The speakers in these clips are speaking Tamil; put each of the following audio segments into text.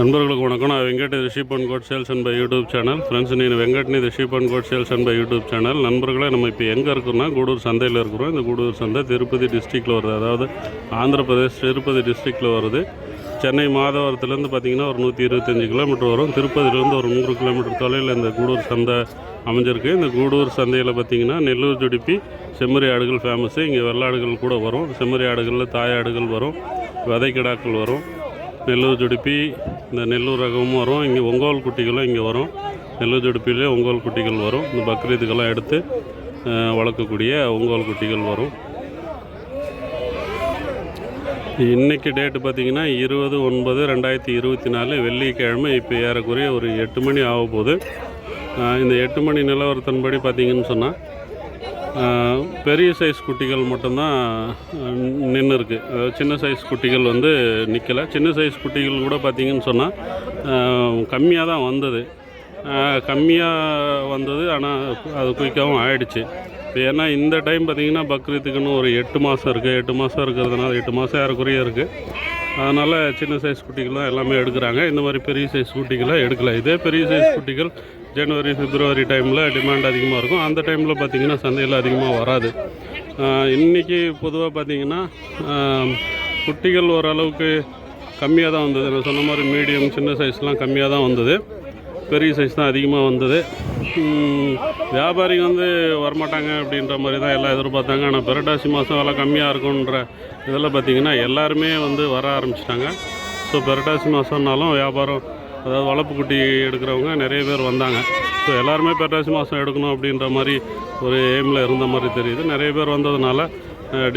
நண்பர்களுக்கு வணக்கம். நான் வெங்கட் இது sheep and goat sales and buy YouTube channel. Friends நீ வெங்கட் இது sheep and goat sales and buy YouTube channel. நண்பர்களே நம்ம இப்போ எங்கே இருக்கிறோம்னா கூடூர் சந்தையில் இருக்கிறோம். இந்த கூடூர் சந்தை திருப்பதி டிஸ்ட்ரிக்டில் வருது. அதாவது ஆந்திர பிரதேஷ் திருப்பதி டிஸ்ட்ரிக்டில் வருது. சென்னை மாதவரத்துலேருந்து பார்த்திங்கன்னா ஒரு நூற்றி இருபத்தஞ்சி கிலோமீட்டர் வரும். திருப்பதியிலேருந்து ஒரு நூறு கிலோமீட்டர் தொலைவில் இந்த கூடூர் சந்தை அமைஞ்சிருக்கு. இந்த கூடூர் சந்தையில் பார்த்தீங்கன்னா நெல்லூர் துடிப்பி செம்மறி ஆடுகள் ஃபேமஸ்ஸு இங்கே வெள்ளாடுகள் கூட வரும். செம்மறி ஆடுகளில் தாயாடுகள் வரும். விதைக்கிடாக்கள் வரும். நெல்லூர் துடுப்பி இந்த நெல்லூர் ரகமும் வரும். இங்கே ஒங்கோல் குட்டிகளும் இங்கே வரும். நெல்லூர் ஜுடுப்பிலே ஒங்கோல் குட்டிகள் வரும். இந்த பக்ரீத்துக்கெல்லாம் எடுத்து வளர்க்கக்கூடிய ஒங்கோல் குட்டிகள் வரும். இன்னைக்கு டேட்டு பார்த்தீங்கன்னா இருபது ஒன்பது ரெண்டாயிரத்தி இருபத்தி நாலு வெள்ளிக்கிழமை இப்போ ஏறக்குறைய ஒரு எட்டு மணி ஆக போகுது இந்த எட்டு மணி நிலவரத்தின்படி பார்த்திங்கன்னு சொன்னால் பெரிய சைஸ் குட்டிகள் மட்டும்தான் நின்று இருக்கு அதாவது சின்ன சைஸ் குட்டிகள் வந்து நிற்கலை சின்ன சைஸ் குட்டிகள் கூட பார்த்தீங்கன்னு சொன்னால் கம்மியாக தான் வந்தது. கம்மியாக வந்தது ஆனால் அது குயிக்காகவும் ஆயிடுச்சு. இப்போ ஏன்னா இந்த டைம் பார்த்தீங்கன்னா பக்ரீத்துக்குன்னு ஒரு எட்டு மாதம் இருக்குது எட்டு மாதம் இருக்கிறதுனால எட்டு மாதம் ஏறக்குறைய இருக்குது அதனால் சின்ன சைஸ் குட்டிகள்லாம் எல்லாமே எடுக்கிறாங்க. இந்த மாதிரி பெரிய சைஸ் குட்டிகளாக எடுக்கலை. இதே பெரிய சைஸ் குட்டிகள் ஜனவரி பிப்ரவரி டைமில் டிமாண்ட் அதிகமாக இருக்கும். அந்த டைமில் பார்த்திங்கன்னா சந்தையில் அதிகமாக வராது. இன்றைக்கி இன்னைக்கு பொதுவாக பார்த்திங்கன்னா குட்டிகள் ஓரளவுக்கு கம்மியாக தான் வந்தது. நான் சொன்ன மாதிரி மீடியம் சின்ன சைஸ்லாம் கம்மியாக தான் வந்தது. பெரிய சைஸ் தான் அதிகமாக வந்தது. உம், வியாபாரிங்க வந்து வரமாட்டாங்க அப்படின்ற மாதிரி தான் எல்லாம் எதிர்பார்த்தாங்க. ஆனால் புரட்டாசி மாதம் விலை கம்மியாக இருக்குன்ற இதில் பார்த்திங்கன்னா எல்லாருமே வந்து வர ஆரம்பிச்சிட்டாங்க. ஸோ புரட்டாசி மாதம்னாலும் வியாபாரம் அதாவது வளர்ப்பு குட்டி எடுக்கிறவங்க நிறைய பேர் வந்தாங்க. ஸோ எல்லாருமே பெட்டாசி மாதம் எடுக்கணும் அப்படின்ற மாதிரி ஒரு எய்மில் இருந்த மாதிரி தெரியுது. நிறைய பேர் வந்ததுனால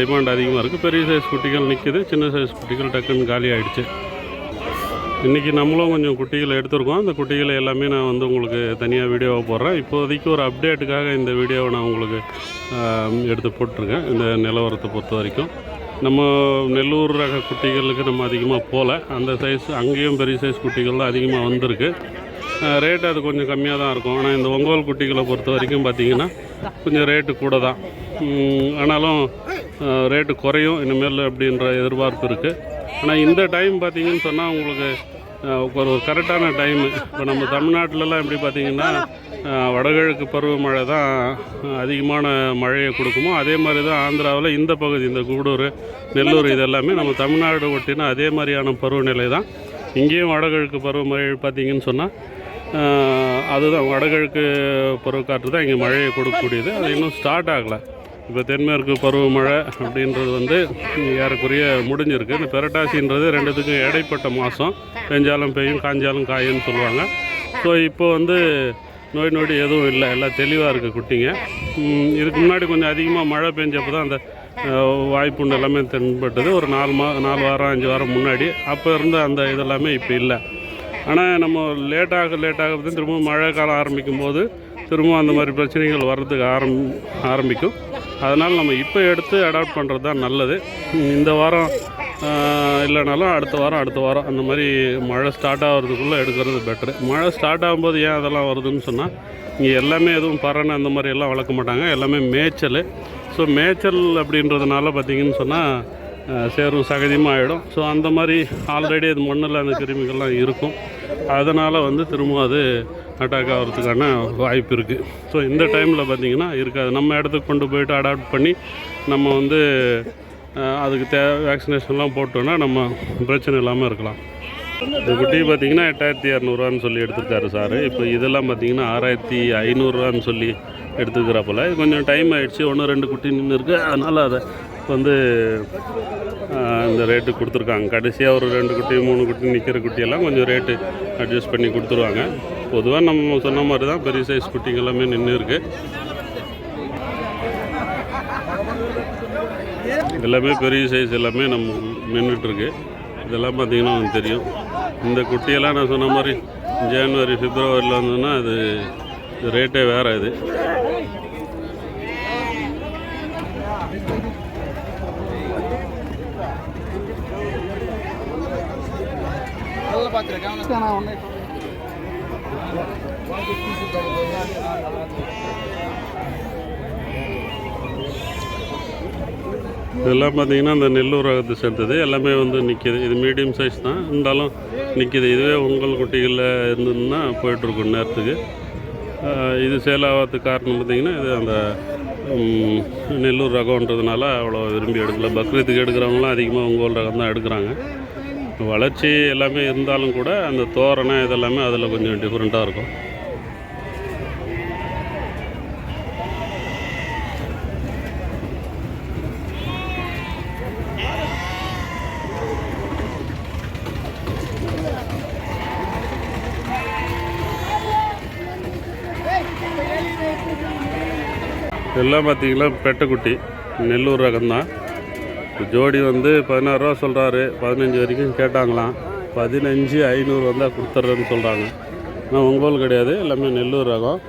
டிமாண்ட் அதிகமாக இருக்குது பெரிய சைஸ் குட்டிகள் நிற்கிது சின்ன சைஸ் குட்டிகள் டக்குன்னு காலி ஆகிடுச்சு இன்றைக்கி நம்மளும் கொஞ்சம் குட்டிகளை எடுத்திருக்கோம். அந்த குட்டிகளை எல்லாமே நான் வந்து உங்களுக்கு தனியாக வீடியோவை போடுறேன். இப்போதைக்கு ஒரு அப்டேட்டுக்காக இந்த வீடியோவை நான் உங்களுக்கு எடுத்து போட்டிருக்கேன். இந்த நிலவரத்தை பொறுத்த வரைக்கும். நம்ம நெல்லூர் ரக குட்டிகளுக்கு நம்ம அதிகமாக போகல. அந்த சைஸ் அங்கேயும் பெரிய சைஸ் குட்டிகள் தான் அதிகமாக வந்திருக்கு. ரேட்டு அது கொஞ்சம் கம்மியாக தான் இருக்கும். ஆனால் இந்த ஒங்கோல் குட்டிகளை பொறுத்த வரைக்கும் பார்த்தீங்கன்னா கொஞ்சம் ரேட்டு கூட தான். ஆனாலும் ரேட்டு குறையும். இனிமேல் அப்படின்ற எதிர்பார்ப்பு இருக்குது ஆனால் இந்த டைம் பார்த்திங்கன்னு சொன்னால் உங்களுக்கு ஒரு ஒரு கரெக்டான டைமு இப்போ நம்ம தமிழ்நாட்டிலலாம் எப்படி பார்த்தீங்கன்னா வடகிழக்கு பருவமழை தான் அதிகமான மழையை கொடுக்குமோ அதே மாதிரி தான் ஆந்திராவில் இந்த பகுதி இந்த கூடூர் நெல்லூர் இது எல்லாமே நம்ம தமிழ்நாடு ஒட்டின அதே மாதிரியான பருவநிலை தான். இங்கேயும் வடகிழக்கு பருவமழை பார்த்தீங்கன்னு சொன்னால் அதுதான் வடகிழக்கு பருவக்காற்று தான் இங்கே மழையை கொடுக்கக்கூடியது. அது இன்னும் ஸ்டார்ட் ஆகலை. இப்போ தென்மேற்கு பருவமழை அப்படின்றது வந்து ஏறக்குறைய முடிஞ்சிருக்கு. இந்த பெரட்டாசின்றது ரெண்டுத்துக்கும் இடைப்பட்ட மாதம் பெஞ்சாலும் பெய்யும் காஞ்சாலும் காயும்னு சொல்லுவாங்க. ஸோ இப்போ வந்து நோய் நொடி எதுவும் இல்லை. எல்லாம் தெளிவாக இருக்குது குட்டிங்க. இதுக்கு முன்னாடி கொஞ்சம் அதிகமாக மழை பெஞ்சப்போ தான் அந்த வாய்ப்புண்டு எல்லாமே தென்பட்டது. ஒரு நாலு மா நாலு வாரம் அஞ்சு வாரம் முன்னாடி. அப்போ இருந்த அந்த இதெல்லாமே இப்போ இல்லை. ஆனால் நம்ம லேட்டாக லேட்டாக பார்த்து திரும்பவும் மழை காலம் ஆரம்பிக்கும் போது திரும்பவும் அந்த மாதிரி பிரச்சனைகள் வர்றதுக்கு ஆரம் ஆரம்பிக்கும். அதனால் நம்ம இப்போ எடுத்து அடாப்ட் பண்ணுறது தான் நல்லது. இந்த வாரம் இல்லைனாலும் அடுத்த வாரம் அடுத்த வாரம் அந்த மாதிரி மழை ஸ்டார்ட் ஆகிறதுக்குள்ளே எடுக்கிறது பெட்ரு மழை ஸ்டார்ட் ஆகும்போது ஏன் அதெல்லாம் வருதுன்னு சொன்னால் இங்கே எல்லாமே எதுவும் பறனை அந்த மாதிரி எல்லாம் வளர்க்க மாட்டாங்க. எல்லாமே மேய்ச்சல். ஸோ மேய்ச்சல் அப்படின்றதுனால பார்த்தீங்கன்னு சொன்னால் சேரும் சகதியமாக ஆகிடும் ஸோ அந்த மாதிரி ஆல்ரெடி அது மண்ணில் அந்த கிருமிகள்லாம் இருக்கும். அதனால் வந்து திரும்ப அது அட்டாக் ஆகிறதுக்கான வாய்ப்பு இருக்குது ஸோ இந்த டைமில் பார்த்திங்கன்னா இருக்காது. நம்ம இடத்துக்கு கொண்டு போயிட்டு அடாப்ட் பண்ணி நம்ம வந்து அதுக்கு தே வேக்சினேஷன்லாம் போட்டோன்னா நம்ம பிரச்சனை இல்லாமல் இருக்கலாம். இந்த குட்டி பார்த்தீங்கன்னா எட்டாயிரத்தி இரநூறுவான்னு சொல்லி எடுத்துருக்காரு சார். இப்போ இதெல்லாம் பார்த்தீங்கன்னா ஆறாயிரத்தி ஐநூறுரூவான்னு சொல்லி எடுத்துக்கிறப்பல இது கொஞ்சம் டைம் ஆகிடுச்சு ஒன்று ரெண்டு குட்டி நின்று இருக்குது அதனால் அதை வந்து இந்த ரேட்டு கொடுத்துருக்காங்க. கடைசியாக ஒரு ரெண்டு குட்டி மூணு குட்டி நிற்கிற குட்டியெல்லாம் கொஞ்சம் ரேட்டு அட்ஜஸ்ட் பண்ணி கொடுத்துருவாங்க. பொதுவாக நம்ம சொன்ன மாதிரி தான் பெரிய சைஸ் குட்டிங்க எல்லாமே நின்று இருக்கு. எல்லாமே பெரிய சைஸ் எல்லாமே நம்ம நின்றுட்டுருக்கு இதெல்லாம் பார்த்திங்கன்னா உங்களுக்கு தெரியும். இந்த குட்டியெல்லாம் நான் சொன்ன மாதிரி ஜான்வரி பிப்ரவரியில் வந்ததுன்னா அது ரேட்டே வேறு இது. இதெல்லாம் பார்த்தீங்கன்னா அந்த நெல்லூர் ரகத்தை சேர்ந்தது. எல்லாமே வந்து நிற்கிது இது மீடியம் சைஸ் தான். இருந்தாலும் நிற்கிது இதுவே உங்கள் குட்டிகளில் இருந்ததுன்னா போயிட்டுருக்கும் நேரத்துக்கு. இது சேல் காரணம் பார்த்திங்கன்னா இது அந்த நெல்லூர் ரகம்ன்றதுனால அவ்வளோ விரும்பி எடுக்கல. பக்ரீத்துக்கு எடுக்கிறவங்களாம் அதிகமாக உங்கள் ரகம் தான் எடுக்கிறாங்க. வளர்ச்சி எல்லாமே இருந்தாலும் கூட அந்த தோரணை இதெல்லாமே அதில் கொஞ்சம் டிஃப்ரெண்ட்டாக இருக்கும். எல்லாம் பார்த்தீங்கன்னா பெட்டைக்குட்டி நெல்லூர் ரகம்தான். ஜோடி வந்து பதினாறுரூவா சொல்கிறாரு பதினஞ்சு வரைக்கும் கேட்டாங்களாம். பதினஞ்சு ஐநூறு வந்தால் கொடுத்துட்றேன்னு சொல்கிறாங்க ஆனால் ஒங்கோல் கிடையாது. எல்லாமே நெல்லூர் ரகம்.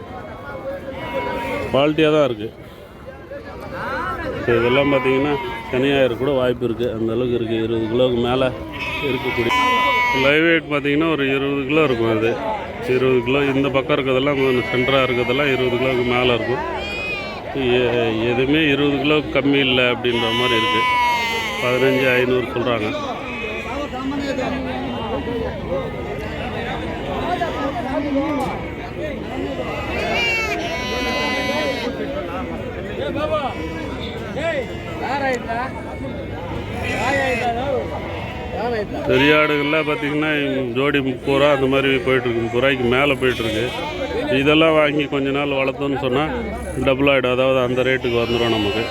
குவாலிட்டியாக தான் இருக்குது இதெல்லாம் பார்த்தீங்கன்னா தனியாக கூட வாய்ப்பு இருக்குது அந்த அளவுக்கு இருக்குது இருபது கிலோவுக்கு மேலே இருக்கக்கூடிய லைவ் வெயிட் பார்த்தீங்கன்னா ஒரு இருபது கிலோ இருக்கும் அது. இருபது கிலோ இந்த பக்கம் இருக்கிறதெல்லாம் கொஞ்சம் சென்டராக இருக்கிறதெல்லாம் இருபது கிலோவுக்கு மேலே இருக்கும். எ- எதுவுமே இருபது கிலோ கம்மி இல்லை அப்படின்ற மாதிரி இருக்குது பதினஞ்சு ஐநூறு சொல்கிறாங்க பெரிய ஆடுகளில் பார்த்தீங்கன்னா ஜோடி முப்பது ரூபா அந்த மாதிரி போயிட்டுருக்கு முப்பது ரூபாய்க்கு மேலே போயிட்டுருக்கு இதெல்லாம் வாங்கி கொஞ்ச நாள் வளர்த்தோன்னு சொன்னால் டபுள் ஆகிடும் அதாவது அந்த ரேட்டுக்கு வந்துடும் நமக்கு.